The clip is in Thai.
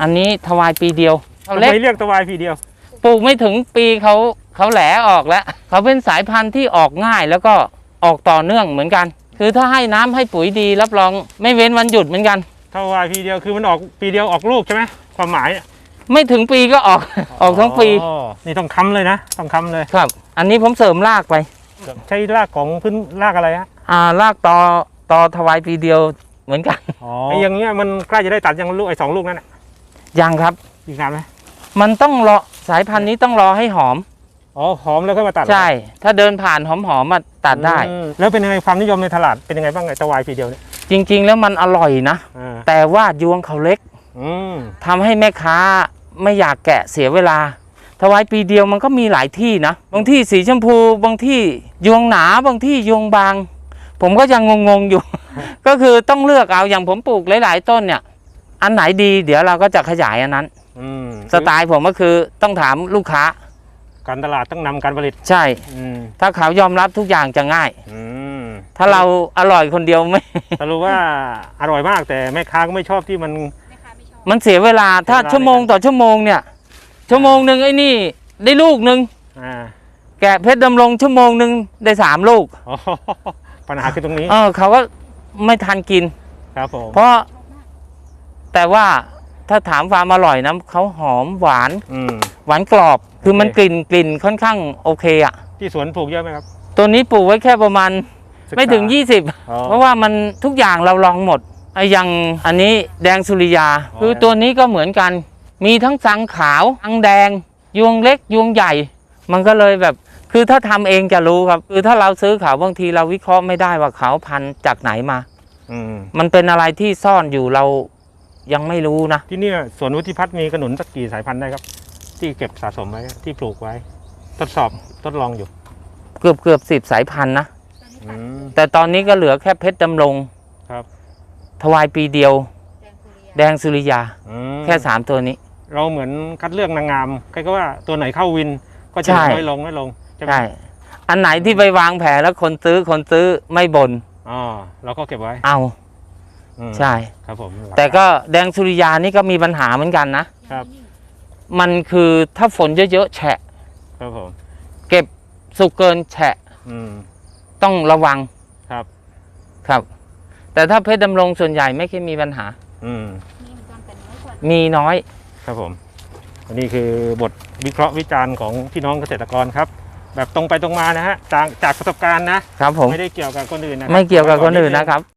อันนี้ถวายปีเดียวเขาทำเล็ก ไมเรียกตะวายพีเดียว ปลูกไม่ถึงปีเขาเขาแหลออกแล้ว เขาเป็นสายพันธุ์ที่ออกง่ายแล้วก็ออกต่อเนื่องเหมือนกัน คือถ้าให้น้ำให้ปุ๋ยดีรับรองไม่เว้นวันหยุดเหมือนกัน ตะวายพีเดียวคือมันออกปีเดียวออกลูกใช่ไหมความหมายไม่ถึงปีก็ออก ออกทั้งปีอ๋อนี่ต้องค้ำเลยนะ ต้องค้ำเลย ครับ อันนี้ผมเสริมรากไป ใช้รากของพื้นรากอะไรฮะอ่ารากต่อต่อถวายปีเดียวเหมือนกัน ไอ้อย่างเงี้ยมันใกล้จะได้ตัดยังลูกไอ้สองลูกนั่นน่ะ ยังครับอีกนานไหมมันต้องรอสายพันธุ์นี้ต้องรอให้หอม อ๋อหอมแล้วค่อยมาตัดเหรอใช่ ถ้าเดินผ่านหอมๆมาตัดได้ อืมแล้วเป็นยังไงความนิยมในตลาดเป็นยังไงบ้างไอ้ตะวายพีเดียวเนี่ยจริง ๆ แล้วมันอร่อยนะ อ่าแต่ว่ายวงเขาเล็กอืมทำให้แม่ค้าไม่อยากแกะเสียเวลาถวายปีเดียวมันก็มีหลายที่นะ บางที่สีชมพู บางที่ยวงหนา บางที่ยวงบาง ผมก็ยังงงๆอยู่ ก็คือต้องเลือกเอาอย่างผมปลูกหลาย ๆ ต้นเนี่ย อันไหนดีเดี๋ยวเราก็จะขยายอันนั้น อืมสไตล์ผมก็คือต้องถามลูกค้า การตลาดต้องนำการผลิตใช่ อืมถ้าเขายอมรับทุกอย่างจะง่าย อืมถ้าเราอร่อยคนเดียวไม่ สรุปว่าอร่อยมากแต่แม่ค้าก็ไม่ชอบที่มันมันเสียเวลาถ้าเสียเวลา ชั่วโมงต่อชั่วโมงเนี่ย ชั่วโมงหนึ่งไอ้นี่ ได้ลูกหนึ่งอ่าแกะเพชรดำรงชั่วโมงหนึ่งได้สามลูกอ๋อปัญหาคือตรงนี้เออเขาก็ไม่ทันกิน ครับผมเพราะ แต่ว่าถ้าถามความอร่อยนะเขาหอมหวานอืม หวานกรอบ คือมันโอเค กลิ่นกลิ่นค่อนข้างโอเคอะที่สวนปลูกเยอะไหมครับตัวนี้ปลูกไว้แค่ประมาณศึกษาไม่ถึง 20 อ๋อ เพราะว่ามันทุกอย่างเราลองหมดไอ้อยังอันนี้แดงสุริยา อ๋อ คือตัวนี้ก็เหมือนกัน มีทั้งสังขาวทั้งแดง ยวงเล็กยวงใหญ่ มันก็เลยแบบ คือถ้าทำเองจะรู้ครับ คือถ้าเราซื้อเขาบางทีเราวิเคราะห์ไม่ได้ว่าเขาพันธุ์จากไหนมา อืม มันเป็นอะไรที่ซ่อนอยู่เรา ยังไม่รู้นะ ที่เนี่ยสวนวุฒิพัฒน์มีขนุนสักกี่สายพันธุ์ได้ครับ ที่เก็บสะสมไว้ที่ปลูกไว้ ทดสอบทดลองอยู่เกือบเกือบสิบสายพันธุ์นะ อืม แต่ตอนนี้ก็เหลือแค่เพชรดำรงครับถวายปีเดียว แดงสุริยา อืมแค่สามตัวนี้ เราเหมือนคัดเลือกนางงามใครก็ว่าตัวไหนเข้าวินก็จะใช่ น้อยลงน้อยลงใช่ไหมใช่อันไหนที่ไปวางแผนแล้วคนซื้อคนซื้อไม่บน่นอ๋อเราก็เก็บไว้ เอา อืมใช่ ครับผมแต่ก็แดงสุริยานี่ก็มีปัญหาเหมือนกันนะ ครับมันคือถ้าฝนเยอะๆแฉะ ครับผมเก็บสุกเกินแฉะอืมต้องระวังครับครับ แต่ถ้าเพชรดำรงส่วนใหญ่ไม่เคยมีปัญหา อืมมีน้อย ครับผมอันนี้คือบทวิเคราะห์วิจารณ์ของพี่น้องเกษตรกรครับ แบบตรงไปตรงมานะฮะจากจากประสบการณ์นะครับผม ไม่ได้เกี่ยวกับคนอื่นนะไม่เกี่ยวกับคนอื่นนะครับ